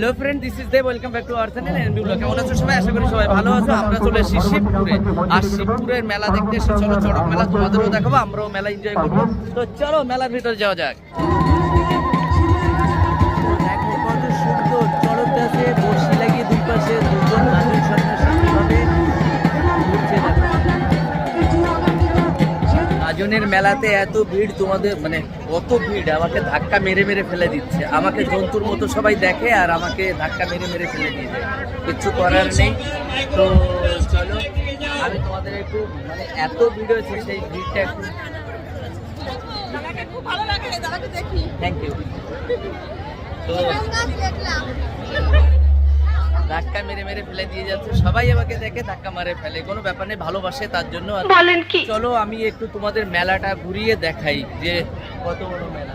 Hello friend this is the welcome back to our channel and blog কেমন আছো সবাই? আশা করি সবাই ভালো আছো। আমরা চলে এসেছি শিবপুরে। আর শিবপুরের মেলা দেখতে এসে চলো চড়ক মেলা তোমাদেরও দেখাবো, আমরাও মেলা এনজয় করব। তো চলো, মেলার ভিতরে যাওয়া যাক। গাজনের মেলাতে এত ভিড় তোমাদের মানে কত ভিড় আমাকে ধাক্কা মেরে মেরে ফেলে দিচ্ছে। আমাকে জন্তুর মতো সবাই দেখে আর আমাকে ধাক্কা মেরে মেরে ফেলে দিয়ে দেয়। কিচ্ছু করার নেই। তো চলো আমি তোমাদের একটু মানে এত ভিড় হয়েছে সেই ভিড়টা একটু থ্যাংক ইউ তো ধাক্কা মেরে মেরে ফেলে দিয়ে যাচ্ছে। সবাই আমাকে দেখে ধাক্কা মারে ফেলে। কোনো ব্যাপার নেই ভালোবাসে তার জন্য। আর বলেন কি? চলো আমি একটু তোমাদের মেলাটা ঘুরিয়ে দেখাই যে কত বড় মেলা।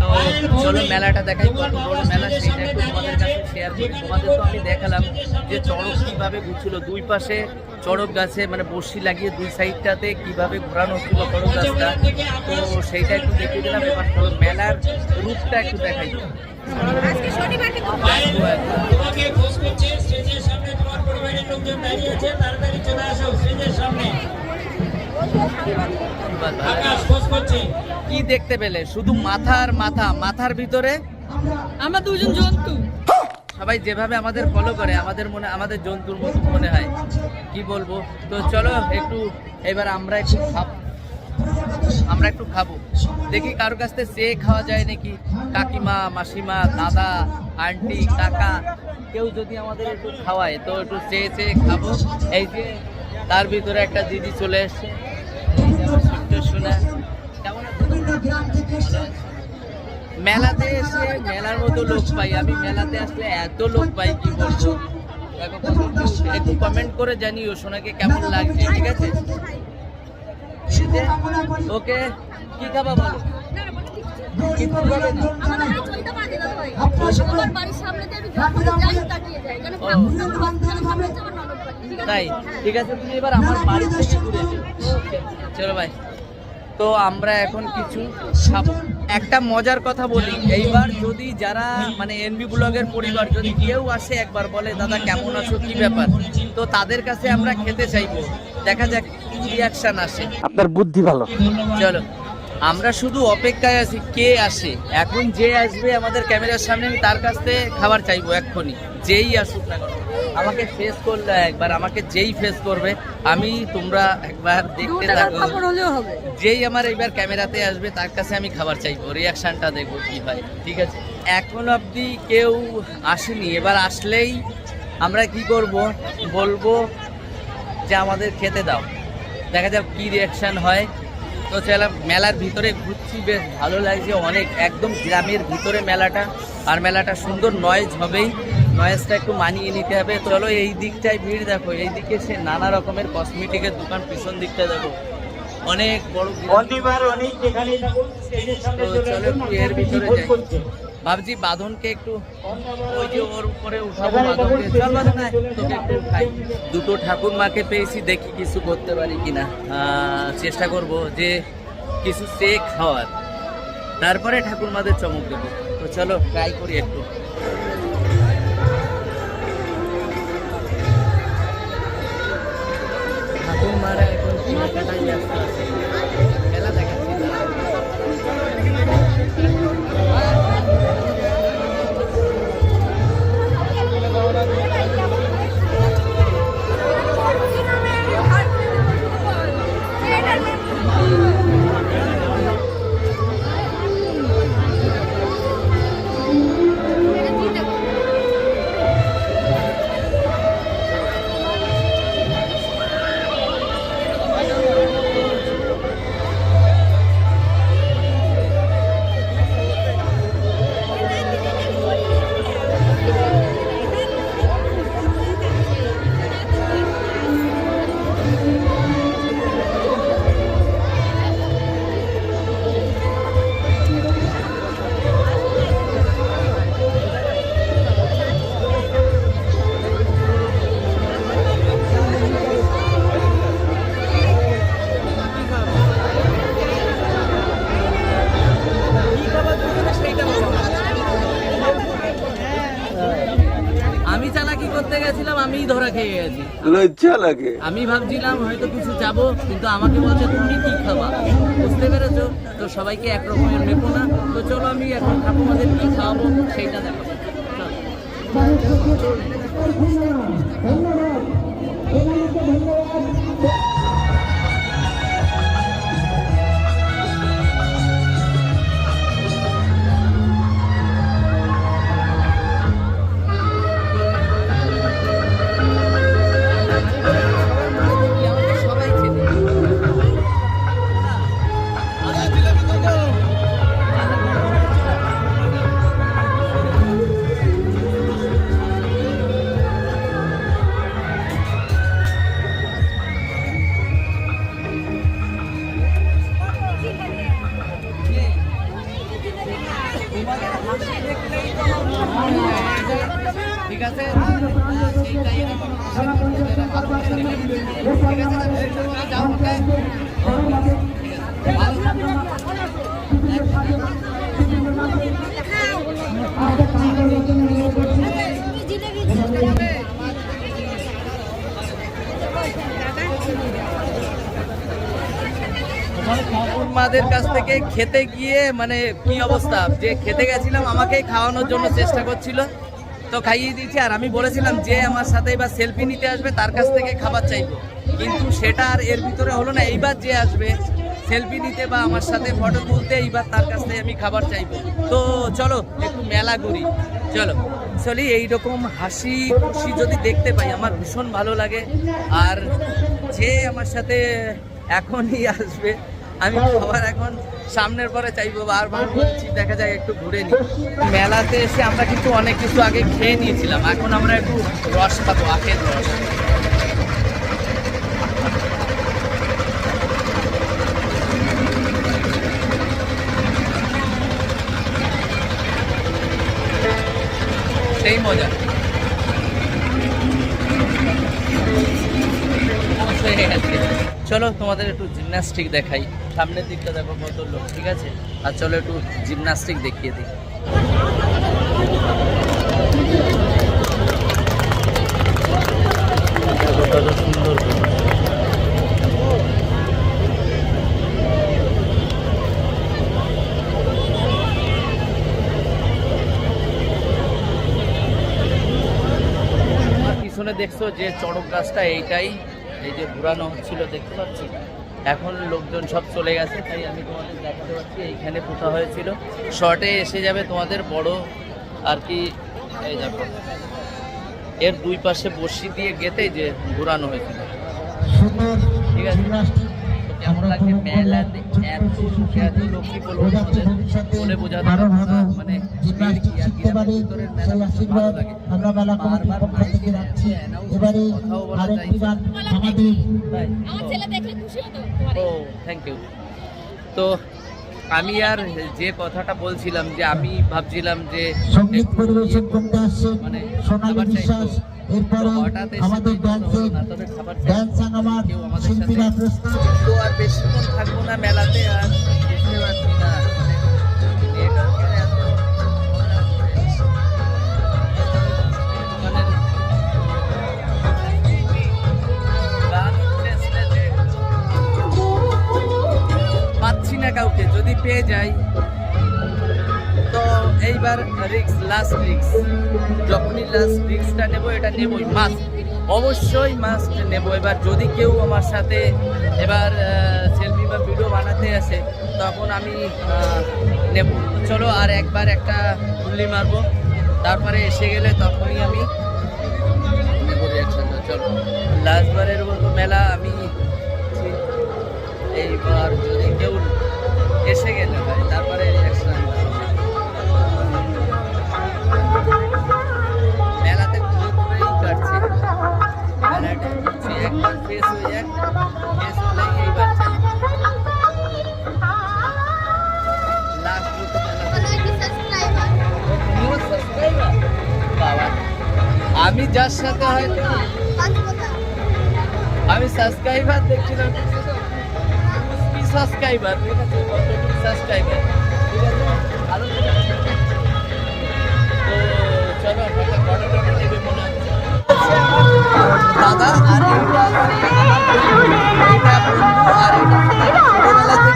তো চলো মেলাটা দেখাই কত বড় মেলা। শেয়ার করি তোমাদের তো আমি দেখালাম যে চড়ক কীভাবে ঘুরছিল। দুই পাশে চড়ক গাছে মানে বসি লাগিয়ে দুই সাইডটাতে কীভাবে ঘোরানো হচ্ছিল চড়ক গাছটা। তো সেইটা একটু দেখিয়ে দিলাম এবার মেলার রূপটা একটু দেখাই। কি দেখতে পেলে? শুধু মাথার মাথা মাথার ভিতরে? আমরা দুজন জন্তু। সবাই যেভাবে আমাদের ফলো করে, আমাদের মনে, আমাদের জন্তুর মতো মনে হয়। কি বলব? তো চলো একটু, এবার আমরা একটু খাব। আমরা একটু খাব। দেখি কারোর কাছ থেকে চেয়ে খাওয়া যায় নাকি? কাকিমা, মাসিমা, দাদা আন্টি কাকা, কেউ যদি আমাদের একটু খাওয়ায়, তো একটু চেয়ে চেয়ে খাব। এই যে তার ভিতরে একটা দিদি চলে এসছে। এই যে আমার কেমন আছো তোমরা? ভালো আছো? মেলাতে এসে মেলার মতো লোক পাই। আমি মেলাতে আসলে এত লোক পাই কি বলব? দেখো একটু কমেন্ট করে জানিও সোনাকে কেমন লাগছে ঠিক আছে? ওকে কি খাবা বলো? তাই। ঠিক আছে তুমি এবার আমার বাড়ি থেকে ঘুরে চলো ভাই তো আমরা এখন কিছু খাব। একটা মজার কথা বলি। এইবার যদি যারা মানে এনবি ব্লগের পরিবার যদি কেউ আসে একবার বলে দাদা কেমন আছো? কি ব্যাপার? তো তাদের কাছে আমরা খেতে চাইব। দেখা যাক কি রিয়াকশন আসে। আপনার বুদ্ধি ভালো। চলো। আমরা শুধু অপেক্ষায় আছি কে আসে। এখন যে আসবে আমাদের ক্যামেরার সামনে আমি তার কাছ থেকে খাবার চাইব এক্ষুনি। যেই আসুক না আমাকে ফেস করলে একবার আমাকে যেই ফেস করবে আমি তোমরা একবার দেখতে থাকো। যেই আমার এইবার ক্যামেরাতে আসবে তার কাছে আমি খাবার চাইব রিয়াকশানটা দেখব কি হয় ঠিক আছে? এখন অবধি কেউ আসেনি। এবার আসলেই আমরা কি করব? বলব যে আমাদের খেতে দাও। দেখা যাক কি রিয়াকশান হয়। তো চলাম মেলার ভিতরে ঘুরছি বেশ ভালো লাগছে অনেক। একদম গ্রামের ভিতরে মেলাটা আর মেলাটা সুন্দর নয়েজ হবেই। নয়েজটা একটু মানিয়ে নিতে হবে। চলো এই দিকটায় ভিড় দেখো এই দিকে সে নানা রকমের কসমেটিকের দোকান পিছন দিকটা দেখো। অনেক বড় তো চলো এর ভিতরে যাই। ভাবছি বাঁধনকে একটু ওই যে ওর উপরে উঠাবো বাঁধনকে। চল বাঁধন তোকে একটু উঠাই দুটো ঠাকুর মাকে পেয়েছি দেখি কিছু করতে পারি কিনা। চেষ্টা করব যে কিছু সে খাওয়ার তারপরে ঠাকুর মাদের চমক দেবো। তো চলো ট্রাই করি একটু। ঠাকুর মারা এখন খেলা দেখাচ্ছি লজ্জা লাগে। আমি ভাবছিলাম হয়তো কিছু যাব কিন্তু আমাকে বলছে তুমি কি খাবা? বুঝতে পেরেছ? তো সবাইকে একরকমের নেব না। তো চলো আমি এখন ঠাকুমাদের কি খাওয়াবো সেইটা দেখো ধন্যবাদ। আমাদের ঠিক আছে? ঠিক আছে মাদের কাছ থেকে খেতে গিয়ে মানে কি অবস্থা? যে খেতে গেছিলাম, আমাকেই খাওয়ানোর জন্য চেষ্টা করছিল। তো খাইয়ে দিয়েছি, আর আমি বলেছিলাম যে আমার সাথে এবার সেলফি নিতে আসবে, তার কাছ থেকে খাবার চাইব। কিন্তু সেটা আর এর ভিতরে হলো না, এইবার যে আসবে সেলফি নিতে বা আমার সাথে ফটো তুলতে, এইবার তার কাছ থেকে আমি খাবার চাইব। তো চলো, একটু মেলা ঘুরি। চলো। চলি, এইরকম হাসি খুশি যদি দেখতে পাই, আমার ভীষণ ভালো লাগে। আর যে আমার সাথে এখনই আসবে আমি খাবার এখন সামনের পরে চাইব বারবার বলছি দেখা যায় একটু ঘুরে নিই। মেলাতে এসে আমরা কিন্তু অনেক কিছু আগে খেয়ে নিয়েছিলাম। এখন আমরা একটু রস খাব আখের রস। সেই মজা। হয়ে। চলো তোমাদের একটু জিমন্যাস্টিক দেখাই। সামনের দিকটা দেখো কত লোক ঠিক আছে? আর চলো একটু জিমন্যাস্টিক দেখিয়ে দিই। সুন্দর। পিছনে দেখছ যে চড়ক গাছটা এইটাই এই যে ঘুরানো হচ্ছিল দেখতে পাচ্ছি? এখন লোকজন সব চলে গেছে তাই আমি তোমাদের দেখাতে পাচ্ছি এইখানে পোতা হয়েছিল। শর্টে এসে যাবে তোমাদের বড় আর কি এই দেখো। এর দুই পাশে বসি দিয়ে গেতে যে ঘুরানো হয়েছিল। ঠিক আছে? কেমন লাগছে মেলাতে এত লোক বলব বলে বোঝাতে মানে আমার মেলা কমিটির থেকে এবারে আরেকটি গান আমাদের আমার ছেলে দেখলে খুশি হতো ও থ্যাংক ইউ তো আমি আর যে কথাটা বলছিলাম যে আমি ভাবছিলাম যে সংগীত পরিবেশন ইয়ে করতে আসছে মানে সোনালী বিশ্বাস। চাইতো। এরপরে তো হঠাৎ এসে আমাদের ড্যান্সের না, তবে খাবার চাইতো। ড্যান্স আমার শিল্পীরা প্রস্তুত তো আর বেশিক্ষণ থাকব না মেলাতে আর না মানে স্টেজে। পাচ্ছি না কাউকে যদি পেয়ে যাই এইবার রিক্স লাস্ট রিক্স যখনই লাস্ট রিক্সটা নেব, এটা নেবই মাস্ট অবশ্যই মাস্ট নেব। এবার যদি কেউ আমার সাথে এবার সেলফি বা ভিডিও বানাতে আসে, তখন আমি নেব। চলো আর একবার একটা গুল্লি মারবো। তারপরে এসে গেলে তখনই আমি নেব রিয়াকশনটা চলো। লাস্টবারের মতো মেলা আমি এইবার যদি কেউ এসে গেলে হয় তারপরে রিয়াকশন হয়ে আমি যার সাথে হয়তো আমি সাবস্ক্রাইবার দেখছিলাম। সাবস্ক্রাইবার ঠিক আছে? সাবস্ক্রাইবার ঠিক আছে? তো? চলো টটো নেবে মনে হচ্ছে ¡Gracias!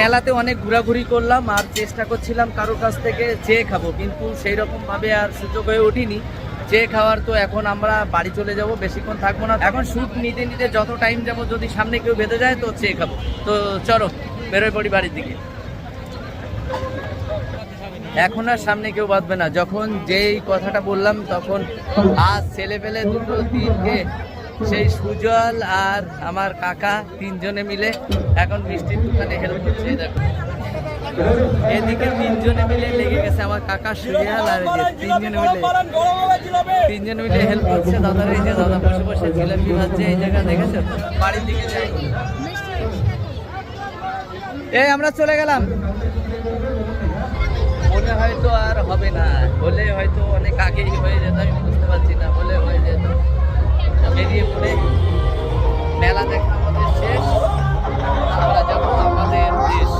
মেলাতে অনেক ঘোরাঘুরি করলাম আর চেষ্টা করছিলাম কারোর কাছ থেকে চেয়ে খাব, কিন্তু সেই রকম ভাবে আর সুযোগ হয়ে ওঠেনি। চেয়ে খাওয়ার তো এখন আমরা বাড়ি চলে যাব, বেশিক্ষণ থাকব না। এখন শ্যুট নিতে নিতে যত টাইম যাব, যদি সামনে কেউ বেঁধে যায়, তো চেয়ে খাব। তো চলো, বেরোয় পড়ি বাড়ির দিকে। এখন আর সামনে কেউ বাঁধবে না। যখন যেই কথাটা বললাম, তখন আজ ছেলে পেলে দুটো তিনকে সেই সুজল আর আমার কাকা তিনজনে মিলে এখন মিষ্টির দোকানে হেল্প করছে দেখো। এদিকে তিনজনে মিলে লেগে গেছে আমার কাকা সুজল আর তিনজনে মিলে। তিনজনে মিলে হেল্প করছে, দাদার এই যে দাদা বসে বসে জিলাপি ভাজছে এই জায়গা দেখেছ? বাড়ির দিকে যাই। এই, আমরা চলে গেলাম। মনে হয়তো আর হবে না হলে হয়তো অনেক আগেই হয়ে যেত, আমি বুঝতে পারছি না হলে হয়ে যেত। বেরিয়ে পড়ে মেলা দেখা আমাদের শেষ। আমরা যাব আমাদের দেশ